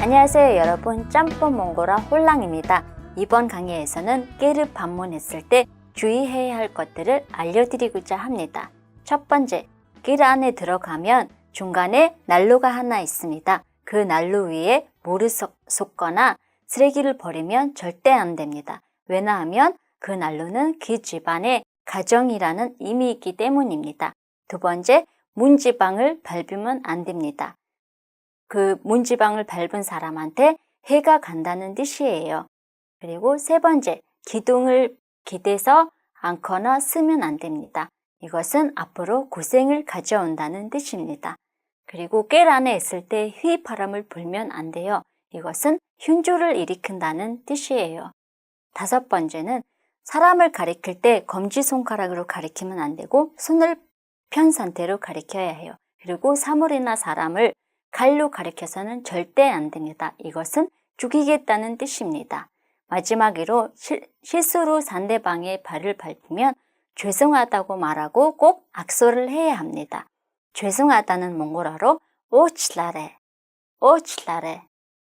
안녕하세요 여러분 짬뽕 몽고라 홀랑입니다. 이번 강의에서는 깨를 방문했을 때 주의해야 할 것들을 알려드리고자 합니다. 첫 번째, 길 안에 들어가면 중간에 난로가 하나 있습니다. 그 난로 위에 물을 쏟- 쏟거나 쓰레기를 버리면 절대 안 됩니다. 왜냐하면 그 난로는 그 집안의 가정이라는 의미 있기 때문입니다. 두 번째, 문지방을 밟으면 안 됩니다. 그 문지방을 밟은 사람한테 해가 간다는 뜻이에요. 그리고 세 번째, 기둥을 기대서 않거나 쓰면 안 됩니다. 이것은 앞으로 고생을 가져온다는 뜻입니다. 그리고 깰 안에 있을 때 휘 바람을 불면 안 돼요. 이것은 흉조를 일으킨다는 뜻이에요. 다섯 번째는 사람을 가리킬 때 검지손가락으로 가리키면 안 되고 손을 편 상태로 가리켜야 해요. 그리고 사물이나 사람을 칼로 가리켜서는 절대 안 됩니다. 이것은 죽이겠다는 뜻입니다. 마지막으로 실, 실수로 상대방의 발을 밟으면 죄송하다고 말하고 꼭 악수를 해야 합니다. 죄송하다는 몽골어로 오칠라레, 오칠라레.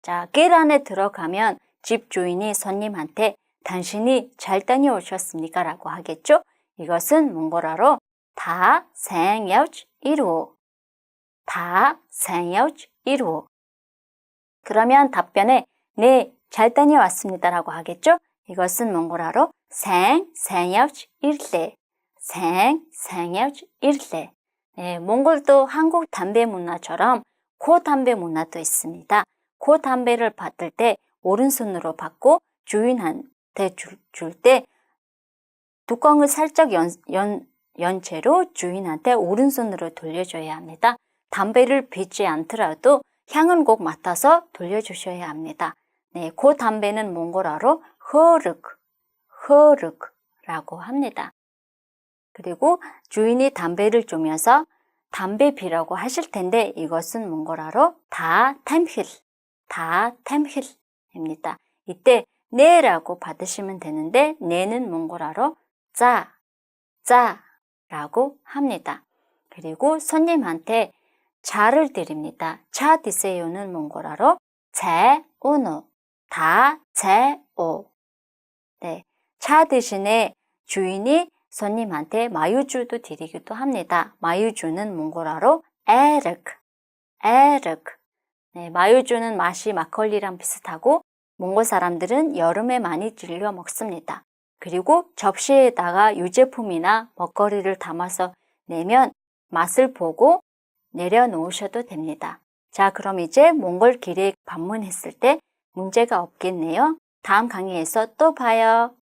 자, 길 안에 들어가면 집 주인이 손님한테 당신이 잘 다녀오셨습니까? 라고 하겠죠? 이것은 몽골어로 다 생여지 이루 다 생여지 이루 그러면 답변에 네, 잘 다녀왔습니다. 라고 하겠죠? 이것은 몽골어로 생, 생여지 일레 생, 생여지 일레 네, 몽골도 한국 담배 문화처럼 코 담배 문화도 있습니다. 코 담배를 받을 때 오른손으로 받고 주인한테 줄 때 뚜껑을 살짝 연, 연, 연 채로 주인한테 오른손으로 돌려줘야 합니다. 담배를 피지 않더라도 향은 꼭 맡아서 돌려주셔야 합니다. 네, 그 담배는 몽골어로 허르크, 허르크라고 합니다. 그리고 주인이 담배를 주면서 담배 피라고 하실 텐데 이것은 몽골어로 다 템힐, 다 템힐입니다. 이때 네라고 받으시면 되는데 네는 몽골어로 짜, 짜라고 합니다. 그리고 손님한테 차를 드립니다. 차 드세요는 몽골어로 제, 오노, 다, 제, 오. 네. 차 대신에 주인이 손님한테 마유주도 드리기도 합니다. 마유주는 몽골어로 에르크, 에르크. 네, 마유주는 맛이 막걸리랑 비슷하고 몽골 사람들은 여름에 많이 즐겨 먹습니다. 그리고 접시에다가 유제품이나 먹거리를 담아서 내면 맛을 보고 내려놓으셔도 됩니다. 자, 그럼 이제 몽골 길에 방문했을 때 문제가 없겠네요. 다음 강의에서 또 봐요.